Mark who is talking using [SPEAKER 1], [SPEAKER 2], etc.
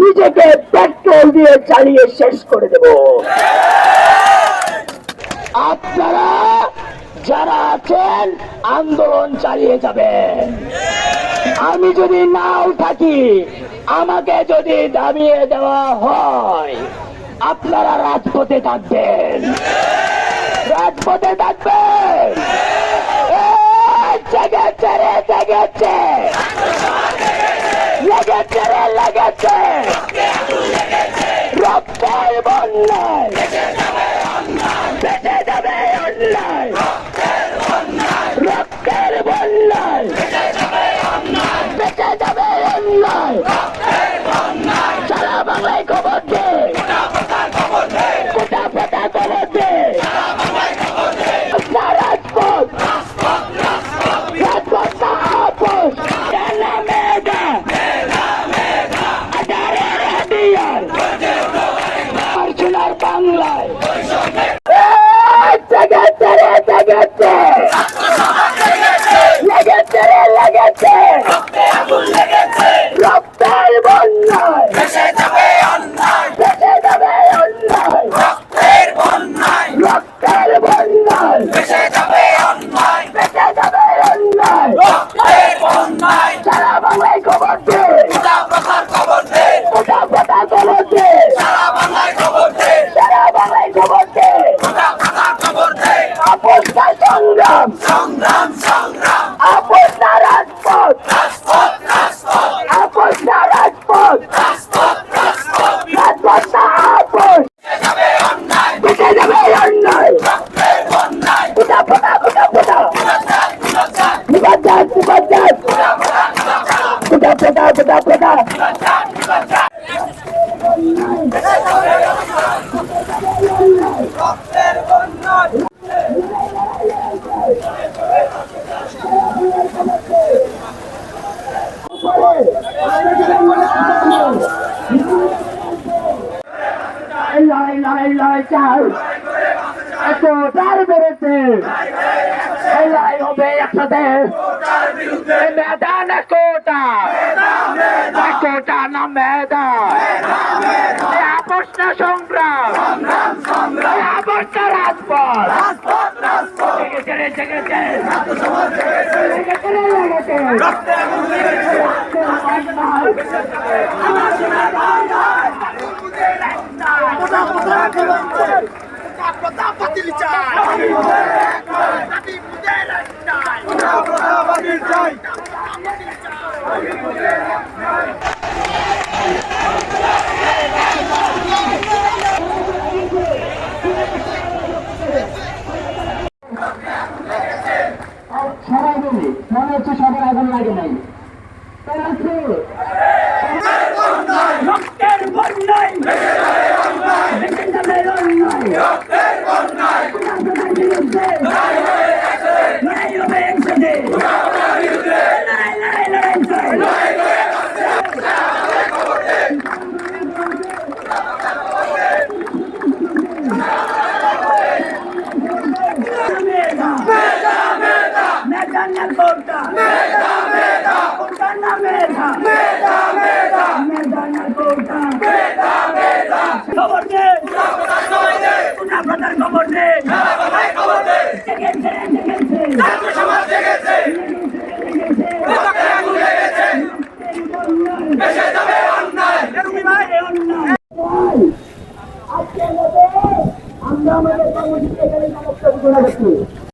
[SPEAKER 1] নিজেকে পেট্রোল দিয়ে চালিয়ে শেষ করে দেব। আপনারা যারা আছেন, আন্দোলন চালিয়ে যাবেন। আমি যদি নাও থাকি, আমাকে যদি দাবিয়ে দেওয়া হয়, আপনারা রাজপথে থাকবেন। রাজপথে থাকবেন এই জেগেছে রে জেগেছে লেগেছে রে লেগেছে রক্তের বন্যায় বেঁচে যাবে অন্যায় রক্তের বন্যায় বেঁচে যাবে অন্যায় সারা বাংলায় খবর দে কোটা পাতা খবর দে ডানা মেঘা আধারের হাতিয়ার আর সোনার বাংলায় এই রে রে লেগেছে রক্তের বন্যায়
[SPEAKER 2] দেশে যাবে অন্যায়
[SPEAKER 1] বেঁচে যাবে অন্যায়
[SPEAKER 2] রক্তের বন্যায়
[SPEAKER 1] রক্তের বন্যায়
[SPEAKER 2] দেশে যাবে অন্যায়
[SPEAKER 1] বেঁচে যাবে অন্যায়
[SPEAKER 2] রক্তের বন্যায়
[SPEAKER 1] সারা বাংলায় খবর দে
[SPEAKER 2] গোটা প্রকার খবর দে
[SPEAKER 1] কোটা পাতা খবর দে
[SPEAKER 2] সারা বাংলায় খবর দে
[SPEAKER 1] সারা বাংলায় খবর দে
[SPEAKER 2] গোটা প্রকার খবর দে
[SPEAKER 1] আপোষটা সংগ্রাম।
[SPEAKER 2] সংগ্রাম সংগ্রাম।
[SPEAKER 1] আপোষটা রাজপথ।
[SPEAKER 2] রাজপথ রাজপথ।
[SPEAKER 1] আপোষটা রাজপথ।
[SPEAKER 2] রাজপথ রাজপথ।
[SPEAKER 1] রাজপথটা আপোষ
[SPEAKER 2] দেশে যাবে অন্যায়।
[SPEAKER 1] বেঁচে যাবে অন্যায়।
[SPEAKER 2] রক্তের বন্যায়।
[SPEAKER 1] কোটা পাতা কোটা পাতা
[SPEAKER 2] গুণাচার গুণাচার
[SPEAKER 1] নিবাজাত নিবাজাত
[SPEAKER 2] গোটা প্রকার
[SPEAKER 1] লাই চাই এত তার বেড়েছে হবে একসাথে মেদান কোটা এই আপোষ না সংগ্রাম। আপোষ না রাজপথ। জেগেছে রে, সবাই বলি মনে হচ্ছে সবার আগুন লাগে নাই তাই আছে রক্তের বন্যায় বেঁচে যাবে অন্যায় লড়াই হবে একসাথে লড়াই লড়াই লড়াই চাই মেধা না কোটা মেধা মেধা কোটা না মেধা মেধা মেধা মেধা না কোটা মেধা মেধা খবর দে কোটা পাতার খবর দে
[SPEAKER 2] খবর দে
[SPEAKER 1] জেগেছে জেগেছে
[SPEAKER 2] ছাত্র সমাজ জেগেছে রক্তে আগুন লেগেছে দেশে যাবে অন্যায়
[SPEAKER 1] আজকে আমরা আমাদের কর্মসূচি এখানে সমাপ্ত ঘোষণা করছি